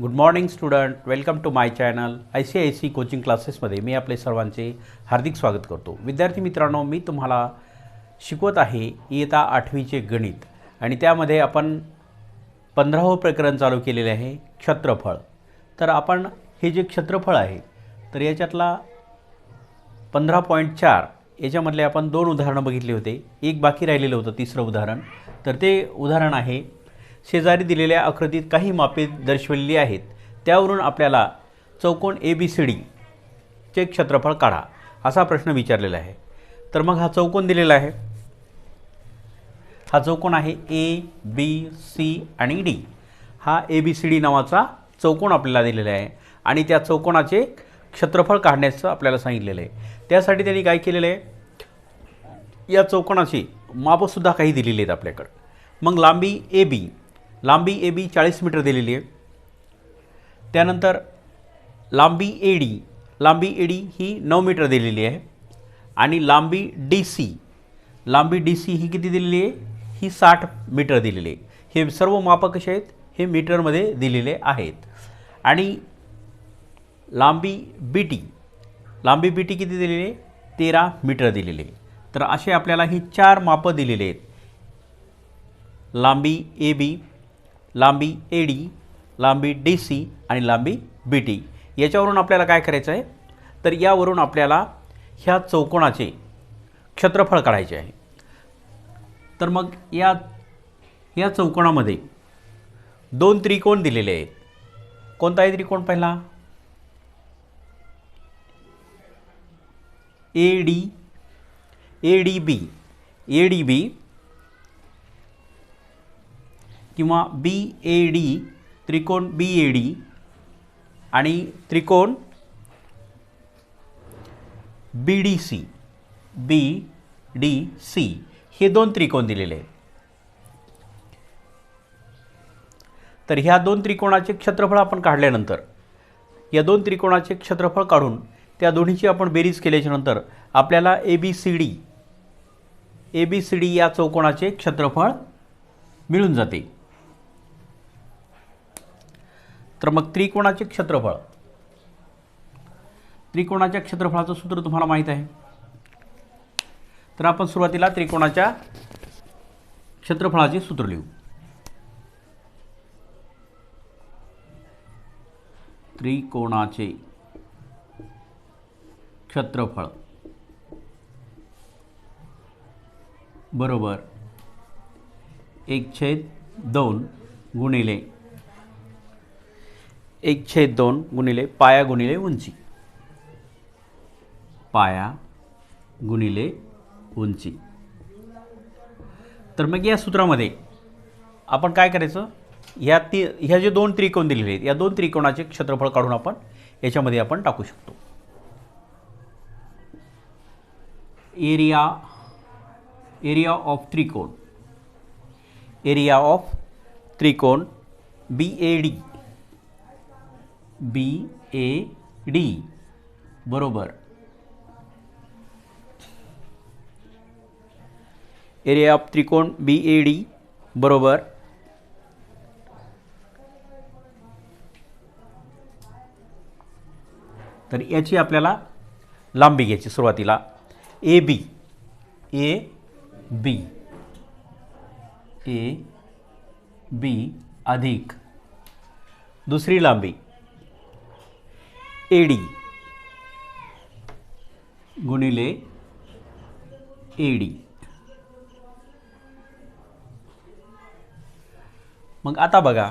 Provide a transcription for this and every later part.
Good morning student welcome to my channel I C I C coaching क्लासेसमध्ये मी आपले सर्वांचे हार्दिक स्वागत करतो. विद्यार्थी मित्रांनो मी तुम्हाला शिकवत आहे इयता आठवीचे गणित. आणि त्यामध्ये आपण पंधरावं प्रकरण चालू केलेले आहे क्षेत्रफळ. तर आपण हे जे क्षेत्रफळ आहे तर याच्यातला पंधरा पॉईंट चार याच्यामधले आपण दोन उदाहरणं बघितली होते. एक बाकी राहिलेलं होतं तिसरं उदाहरण. तर ते उदाहरण आहे शेजारी दिलेल्या आकृतीत काही मापे दर्शवलेली आहेत. त्यावरून आपल्याला चौकोन ए बी सी डीचे क्षेत्रफळ काढा असा प्रश्न विचारलेला आहे. तर मग हा चौकोन दिलेला आहे. हा चौकोन आहे ए बी सी आणि डी हा ए बी सी डी नावाचा चौकोन आपल्याला दिलेला आहे आणि त्या चौकोनाचे क्षेत्रफळ काढण्याचं आपल्याला सांगितलेलं आहे. त्यासाठी त्यांनी काय केलेलं आहे? या चौकोनाची मापंसुद्धा काही दिलेली आहेत आपल्याकडं. मग लांबी ए बी लांबी ए बी चाळीस मीटर दिलेली आहे. त्यानंतर लांबी ए डी लांबी ए डी ही नऊ मीटर दिलेली आहे. आणि लांबी डी सी लांबी डी सी ही किती दिलेली आहे? ही साठ मीटर दिलेली आहे. हे सर्व मापं कसे आहेत? हे मीटरमध्ये दिलेले आहेत. आणि लांबी बी टी लांबी बी टी किती दिलेली आहे? तेरा मीटर दिलेली आहे. तर असे आपल्याला ही चार मापं दिलेली आहेत. लांबी ए बी लांबी ए डी लांबी डी सी आणि लांबी बी टी याच्यावरून आपल्याला काय करायचं आहे? तर यावरून आपल्याला ह्या चौकोनाचे क्षेत्रफळ काढायचे आहे. तर मग या या चौकोनामध्ये दोन त्रिकोण दिलेले आहेत. कोणता आहे त्रिकोण पहिला? A D A D B A D B किंवा बी ए डी त्रिकोण बी ए डी आणि त्रिकोण B D C B D C हे दोन त्रिकोण दिलेले आहेत. तर ह्या दोन त्रिकोणाचे क्षेत्रफळ आपण काढल्यानंतर या दोन त्रिकोणाचे क्षेत्रफळ काढून त्या दोन्हीची आपण बेरीज केल्याच्यानंतर आपल्याला A B C D A B C D या चौकोणाचे क्षेत्रफळ मिळून जाते. तर मग त्रिकोणाचे क्षेत्रफळ. त्रिकोणाच्या क्षेत्रफळाचं सूत्र तुम्हाला माहीत आहे. तर आपण सुरुवातीला त्रिकोणाच्या क्षेत्रफळाचे सूत्र लिहू. त्रिकोणाचे क्षेत्रफळ. बरोबर. एक छेद दोन गुणिले एक छेद दोन गुणिले पाया गुणिले उंची. पाया गुणिले उंची. तर मग या सूत्रामध्ये आपण काय करायचं? ह्या ती ह्या जे दोन त्रिकोण दिलेले आहेत या दोन त्रिकोणाचे क्षेत्रफळ काढून आपण याच्यामध्ये आपण टाकू शकतो. एरिया एरिया ऑफ त्रिकोण. एरिया ऑफ त्रिकोण B A D B A D बरोबर. एरिया ऑफ त्रिकोण बी ए डी बरोबर. तर याची आपल्याला लांबी घ्यायची सुरुवातीला. ए बी ए बी ए बी अधिक. दुसरी लांबी. ए डी गुणिले ए डी मग आता बघा.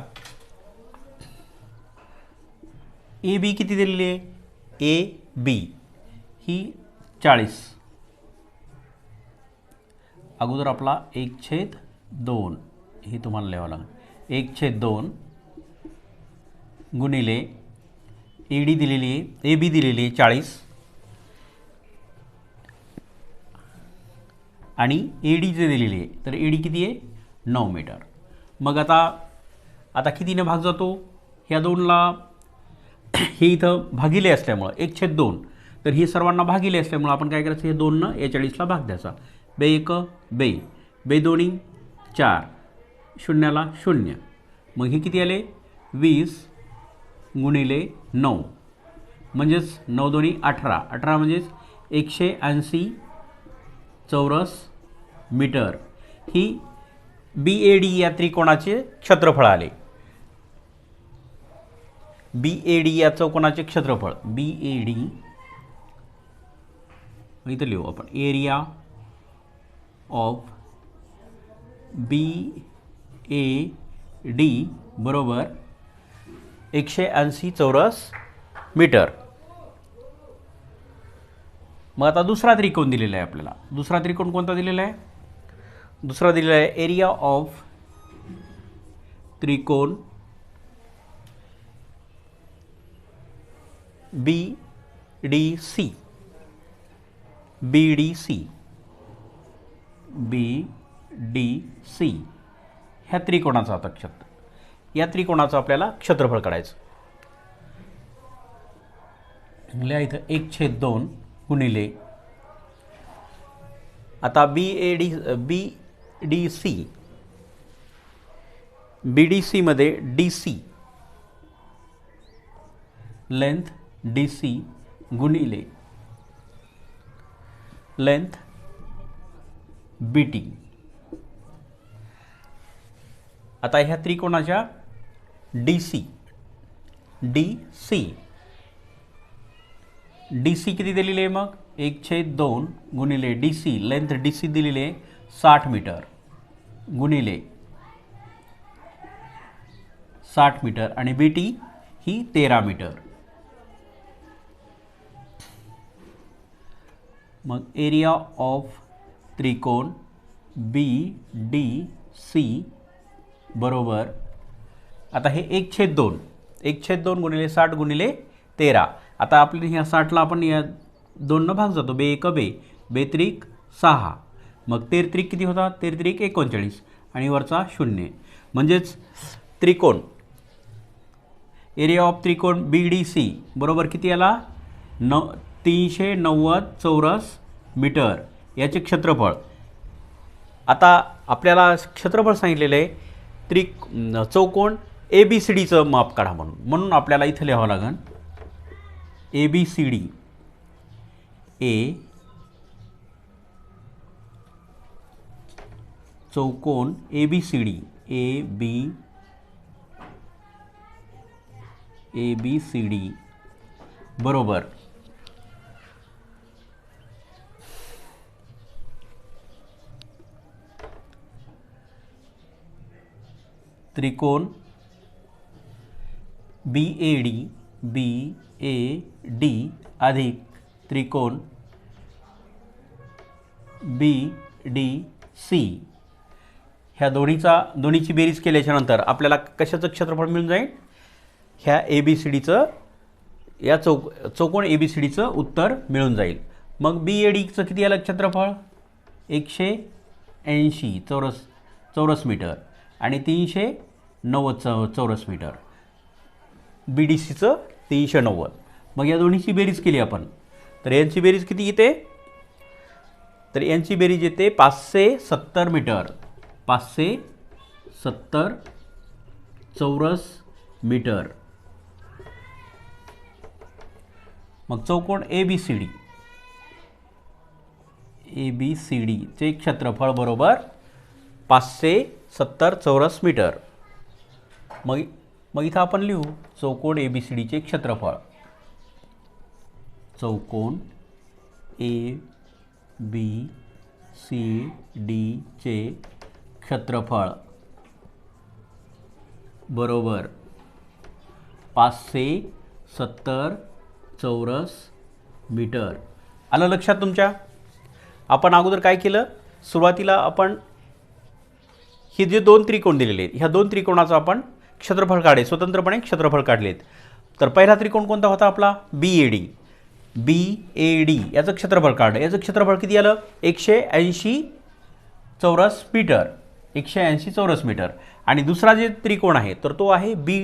ए बी किती दिलेली आहे? A B. ही चाळीस. अगोदर आपला एक छेद दोन. हे तुम्हाला लिहावं लागेल. एक छेद दोन गुणिले ए डी दिलेली आहे ए बी दिलेली आहे चाळीस. आणि ए डी जे दिलेली आहे तर ए डी किती आहे? नऊ मीटर. मग आता आता कितीने भाग जातो? ह्या दोनला हे इथं भागिले असल्यामुळं एक छेद दोन. तर हे सर्वांना भागिले असल्यामुळं आपण काय करायचं? हे दोननं एचाळीसला भाग द्यायचा. बे एक बे. बे दोन्ही चार. शून्याला शून्य. मग हे किती आले? वीस गुणिले नऊ. म्हणजेच नऊ दोन्ही अठरा. अठरा म्हणजेच एकशे ऐंशी चौरस metre. He B A D या त्रिकोणाचे क्षेत्रफळ आले. बी ए डी या चौकोनाचे क्षेत्रफळ. बी ए डी इथं लिहू आपण. Area of B A D बरोबर एकशे ऐंशी चौरस मीटर. मग आता दुसरा त्रिकोण दिलेला आहे आपल्याला. दुसरा त्रिकोण कोणता दिलेला आहे? दुसरा दिलेला आहे एरिया ऑफ त्रिकोण B D C B D C B D C ह्या त्रिकोणाचा आता क्षेत्र या त्रिकोणाचं आपल्याला क्षेत्रफळ काढायचं. लिहा इथं एक छेद दोन गुणिले. आता B A D B D C B D सीमध्ये D C length D C गुणिले. लेंथ बी टी आता ह्या त्रिकोणाच्या D D C D C किती दिलेली आहे मग? एक छेद दोन गुणिले D C length D C दिलेली आहे साठ मीटर. गुणिले साठ मीटर. आणि बी टी ही तेरा मीटर. मग एरिया ऑफ़ त्रिकोण बी डी सी बरोबर आता हे एक छेद दोन. एक छेद दोन गुणिले साठ गुणिले तेरा. आता आपल्या ह्या साठला आपण या दोननं भाग जातो. बे एक बे. बेत्रिक सहा. मग तेर त्रिक किती होता? तेर त्रिक एकोणचाळीस. आणि वरचा शून्य. म्हणजेच त्रिकोण. एरिया ऑफ त्रिकोण बी डी सी बरोबर किती आला? न तीनशे नव्वद चौरस मीटर. याचे क्षेत्रफळ. आता आपल्याला क्षेत्रफळ सांगितलेलं आहे. त्रिक चौकोन ए बी सी डीचं माप काढा म्हणून. म्हणून आपल्याला इथं लिहावं लागेल ए बी सी डी ए चौकोन A B C D A B A B C D बरोबर. त्रिकोण B A D B A D अधिक त्रिकोण बी डी सी. ह्या दोन्हीचा दोन्हीची बेरीज केल्याच्यानंतर आपल्याला कशाचं क्षेत्रफळ मिळून जाईल? ह्या ए बी सी डीचं या चौक चौकोन ए बी सी डीचं उत्तर मिळून जाईल. मग बी ए डीचं किती आलं क्षेत्रफळ? एकशे ऐंशी चौरस चौरस मीटर. आणि तीनशे नव्वद चौ चौरस मीटर. बी डी सीचं तीनशे नव्वद. मग या दोन्हीची बेरीज केली आपण. तर यांची बेरीज किती येते? तर यांची बेरीज येते पाचशे सत्तर मीटर. पाचशे सत्तर चौरस मीटर. मग चौकोन A B C D A B C डीचे क्षेत्रफळ बरोबर पाचशे सत्तर चौरस मीटर. मग मग इथं आपण लिहू चौकोन ए बी सी डीचे क्षेत्रफळ. चौकोन ए बी सी डीचे क्षेत्रफळ. बरोबर. पाचशे सत्तर चौरस मीटर. आलं लक्षात तुमच्या? आपण अगोदर काय केलं? सुरुवातीला आपण हे जे दोन त्रिकोण दिलेले आहेत ह्या दोन त्रिकोणाचं आपण क्षेत्रफळ काढले स्वतंत्रपणे क्षेत्रफळ काढलेत. तर पहिला त्रिकोण कोणता होता आपला? बी A D B A D याचं क्षेत्रफळ काढलं याचं क्षेत्रफळ किती आलं? एकशे ऐंशी चौरस मीटर. एकशे ऐंशी चौरस मीटर. आणि दुसरा जे त्रिकोण आहे तर तो आहे B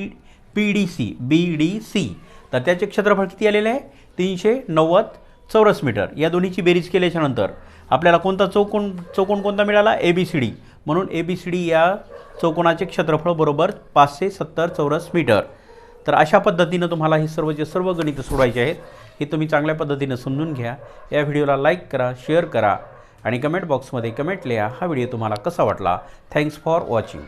P D C B D C तर त्याचे क्षेत्रफळ किती आलेले आहे? तीनशे नव्वद चौरस मीटर. या दोन्हीची बेरीज केल्याच्यानंतर. आपल्याला कोणता चौकोन चौकोन कोणता मिळाला? ए बी सी डी म्हणून ए बी सी डी या चौकोनाचे क्षेत्रफळ बरोबर पाचशे सत्तर चौरस मीटर. तर अशा पद्धतीनं तुम्हाला हे सर्वचे सर्व गणितं सोडवायचे आहेत हे तुम्ही चांगल्या पद्धतीनं समजून घ्या. या व्हिडिओला लाईक करा शेअर करा आणि कमेंट बॉक्समध्ये कमेंट लिहा. हा व्हिडिओ तुम्हाला कसा वाटला? Thanks for watching